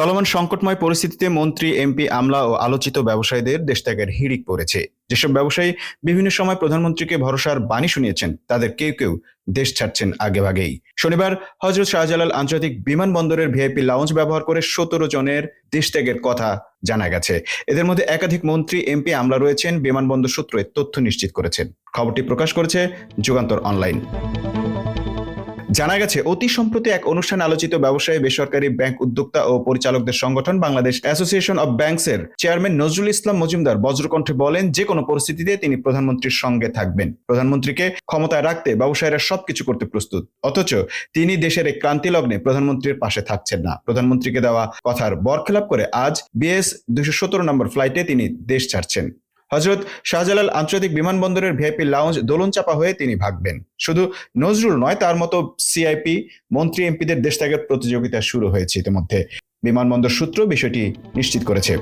চলমান সংকটময় পরিস্থিতিতে মন্ত্রী এমপি আমলা ও আলোচিত ব্যবসায়ীদের দেশ ত্যাগের হিড়িক পড়েছে। যেসব ব্যবসায়ী বিভিন্ন সময় প্রধানমন্ত্রীকে ভরসার বাণী শুনিয়েছেন, তাদের কেউ কেউ দেশ ছাড়ছেন আগেভাগেই। শনিবার হজরত শাহজালাল আন্তর্জাতিক বিমানবন্দরের ভিআইপি লাউঞ্জ ব্যবহার করে সতেরো জনের দেশ ত্যাগের কথা জানা গেছে। এদের মধ্যে একাধিক মন্ত্রী এমপি আমলা রয়েছেন, বিমানবন্দর সূত্রে তথ্য নিশ্চিত করেছেন। খবরটি প্রকাশ করেছে যুগান্তর অনলাইন। জানা গেছে, অতি সম্প্রতি এক অনুষ্ঠানে আলোচিত ব্যবসায়ী, বেসরকারি ব্যাংক উদ্যোক্তা ও পরিচালকদের সংগঠন বাংলাদেশ অ্যাসোসিয়েশন অব ব্যাংকসের চেয়ারম্যান নজরুল ইসলাম মজুমদার বজ্রকণ্ঠে বলেন, যে কোনো পরিস্থিতিতে তিনি প্রধানমন্ত্রীর সঙ্গে থাকবেন। প্রধানমন্ত্রীকে ক্ষমতায় রাখতে ব্যবসায়ীরা সবকিছু করতে প্রস্তুত। অথচ তিনি দেশের এই ক্রান্তি লগ্নে প্রধানমন্ত্রীর পাশে থাকছেন না। প্রধানমন্ত্রীকে দেওয়া কথার বরখেলাপ করে আজ বিএস দুশো সতেরো নম্বর ফ্লাইটে তিনি দেশ ছাড়ছেন। হজরত শাহজালাল আন্তর্জাতিক বিমানবন্দরের ভিআইপি লাউঞ্জ দোলন চাপা হয়ে তিনি ভাগবেন। শুধু নজরুল নয়, তার মতো সিআইপি, মন্ত্রী, এমপিদের দেশ ত্যাগের প্রতিযোগিতা শুরু হয়েছে ইতিমধ্যে। বিমানবন্দর সূত্র বিষয়টি নিশ্চিত করেছে।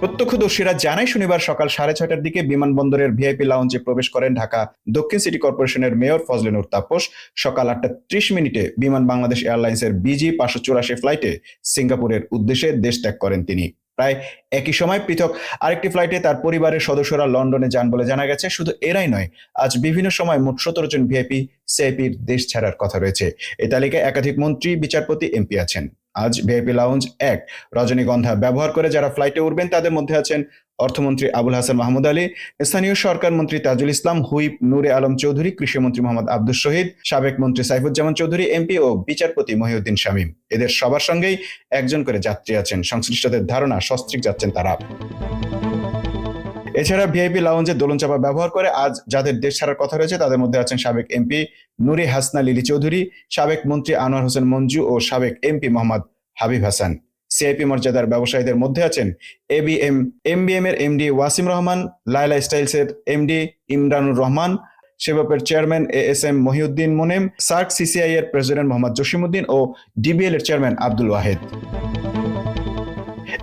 প্রত্যক্ষদর্শীরা জানায়, শনিবার সকাল সাড়ে ছয়টার দিকে বিমানবন্দরের ভিআইপি লাউঞ্জে প্রবেশ করেন ঢাকা দক্ষিণ সিটি কর্পোরেশনের মেয়র ফজলেনুর তাপস। সকাল আটটা ত্রিশ মিনিটে বিমান বাংলাদেশ এয়ারলাইন্সের বিজি পাঁচশো চুরাশি ফ্লাইটে সিঙ্গাপুরের উদ্দেশ্যে দেশ ত্যাগ করেন তিনি। প্রায় একই সময় পৃথক আরেকটি ফ্লাইটে তার পরিবারের সদস্যরা লন্ডনে যান বলে জানা গেছে। শুধু এরাই নয়, আজ বিভিন্ন সময় মোট সতেরো জন ভিআইপি সিআইপির দেশ ছাড়ার কথা রয়েছে। এই তালিকায় একাধিক মন্ত্রী, বিচারপতি এমপি আছেন। আজ ভিআইপি লাউঞ্জ এক রজনীগন্ধা ব্যবহার করে যারা ফ্লাইটে উঠবেন, তাদের মধ্যে আছেন অর্থমন্ত্রী আবুল হাসান মাহমুদ আলী, স্থানীয় সরকার মন্ত্রী তাজুল ইসলাম, হুইপ নূরে আলম চৌধুরী কৃষিমন্ত্রী মোহাম্মদ আব্দুল শহীদ, সাবেক মন্ত্রী সাইফুজ্জামান চৌধুরী এমপি ও বিচারপতি মহিউদ্দিন শামীম। এদের সবার সঙ্গেই একজন করে যাত্রী আছেন। সংশ্লিষ্টদের ধারণা, সস্ত্রিক যাচ্ছেন তারা। এছাড়া ভিআইপি লাউঞ্জে দোলন চাপা ব্যবহার করে আজ যাদের দেশ ছাড়ার কথা রয়েছে, তাদের মধ্যে আছেন সাবেক এমপি নুরি হাসনা লিলি চৌধুরী, সাবেক মন্ত্রী আনোয়ার হোসেন মঞ্জু ও সাবেক এমপি মোহাম্মদ হাবিব হাসান। সিআইপি মর্যাদার ব্যবসায়ীদের মধ্যে আছেন এবিএম এমবিএম এর এমডি ওয়াসিম রহমান লাইলা স্টাইলস এর MD Imranur Rahman, সেবপের chairman A S M Mohiuddin Monem, SAARC CCI এর প্রেসিডেন্ট মোহাম্মদ জসিমউদ্দিন ও ডিবিএল এর চেয়ারম্যান আব্দুল ওয়াহেদ।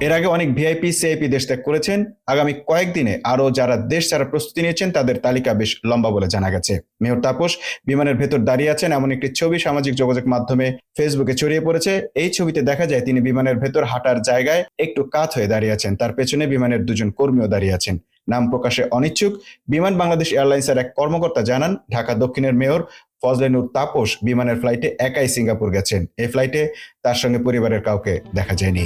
এর আগে অনেক ভিআইপি সিআইপি দেশ ত্যাগ করেছেন। আগামী কয়েকদিনে আরও যারা দেশ ছাড়া প্রস্তুতি নিয়েছেন, তাদের তালিকা বেশ লম্বা বলে জানা গেছে। মেয়র তাপস, বিমানের ভেতর দাঁড়িয়ে আছেন এমন একটি ছবি সামাজিক যোগাযোগ মাধ্যমে ফেসবুকে ছড়িয়ে পড়েছে। এই ছবিতে দেখা যায়, তিনি বিমানের ভেতর হাঁটার জায়গায় একটু কাত হয়ে দাঁড়িয়ে আছেন। তার পেছনে বিমানের দুজন কর্মীও দাঁড়িয়ে আছেন। নাম প্রকাশে অনিচ্ছুক। বিমান বাংলাদেশ এয়ারলাইন্সের এক কর্মকর্তা জানান, ঢাকা দক্ষিণের মেয়র ফজলেনুর তাপস বিমানের ফ্লাইটে একাই সিঙ্গাপুর গেছেন। এই ফ্লাইটে তার সঙ্গে পরিবারের কাউকে দেখা যায়নি।